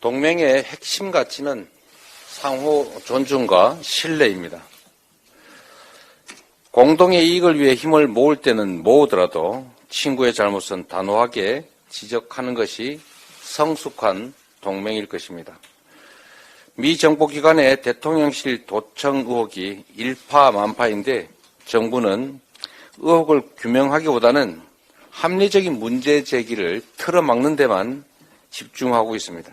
동맹의 핵심 가치는 상호 존중과 신뢰입니다. 공동의 이익을 위해 힘을 모을 때는 모으더라도 친구의 잘못은 단호하게 지적하는 것이 성숙한 동맹일 것입니다. 미 정보기관의 대통령실 도청 의혹이 일파만파인데 정부는 의혹을 규명하기보다는 합리적인 문제 제기를 틀어막는 데만 집중하고 있습니다.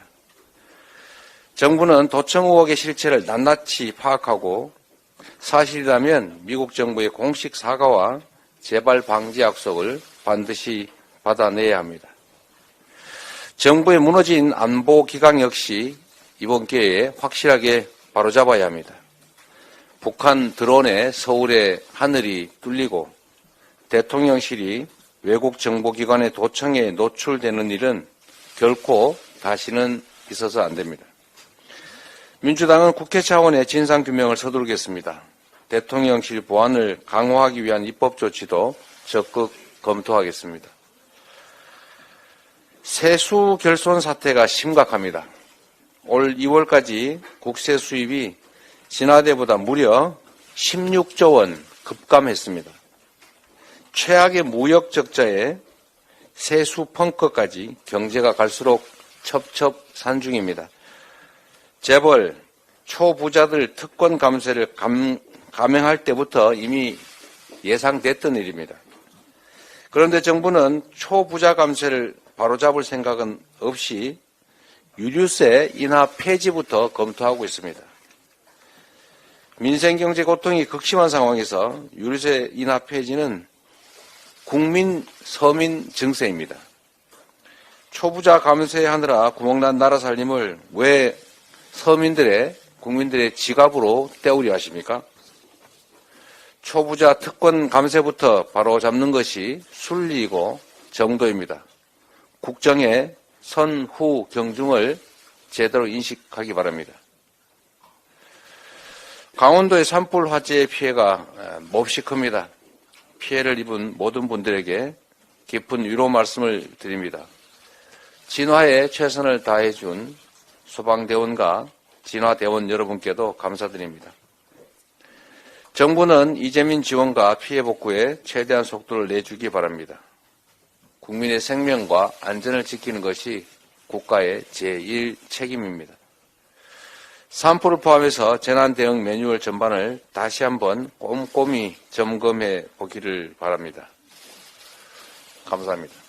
정부는 도청 의혹의 실체를 낱낱이 파악하고 사실이라면 미국 정부의 공식 사과와 재발 방지 약속을 반드시 받아내야 합니다. 정부의 무너진 안보 기강 역시 이번 기회에 확실하게 바로잡아야 합니다. 북한 드론에 서울의 하늘이 뚫리고 대통령실이 외국 정보기관의 도청에 노출되는 일은 결코 다시는 있어서 안 됩니다. 민주당은 국회 차원의 진상규명을 서두르겠습니다. 대통령실 보안을 강화하기 위한 입법 조치도 적극 검토하겠습니다. 세수 결손 사태가 심각합니다. 올 2월까지 국세 수입이 지난해보다 무려 16조 원 급감했습니다. 최악의 무역 적자에 세수 펑크까지 경제가 갈수록 첩첩산중입니다. 재벌, 초부자들 특권 감세를 감, 감행할 때부터 이미 예상됐던 일입니다. 그런데 정부는 초부자 감세를 바로잡을 생각은 없이 유류세 인하 폐지부터 검토하고 있습니다. 민생경제 고통이 극심한 상황에서 유류세 인하 폐지는 국민 서민 증세입니다. 초부자 감세하느라 구멍난 나라 살림을 왜 서민들의 국민들의 지갑으로 떼우려 하십니까? 초부자 특권 감세부터 바로 잡는 것이 순리이고 정도입니다. 국정의 선후 경중을 제대로 인식하기 바랍니다. 강원도의 산불 화재의 피해가 몹시 큽니다. 피해를 입은 모든 분들에게 깊은 위로 말씀을 드립니다. 진화에 최선을 다해준 소방대원과 진화대원 여러분께도 감사드립니다. 정부는 이재민 지원과 피해 복구에 최대한 속도를 내주기 바랍니다. 국민의 생명과 안전을 지키는 것이 국가의 제1 책임입니다. 산불을 포함해서 재난 대응 매뉴얼 전반을 다시 한번 꼼꼼히 점검해 보기를 바랍니다. 감사합니다.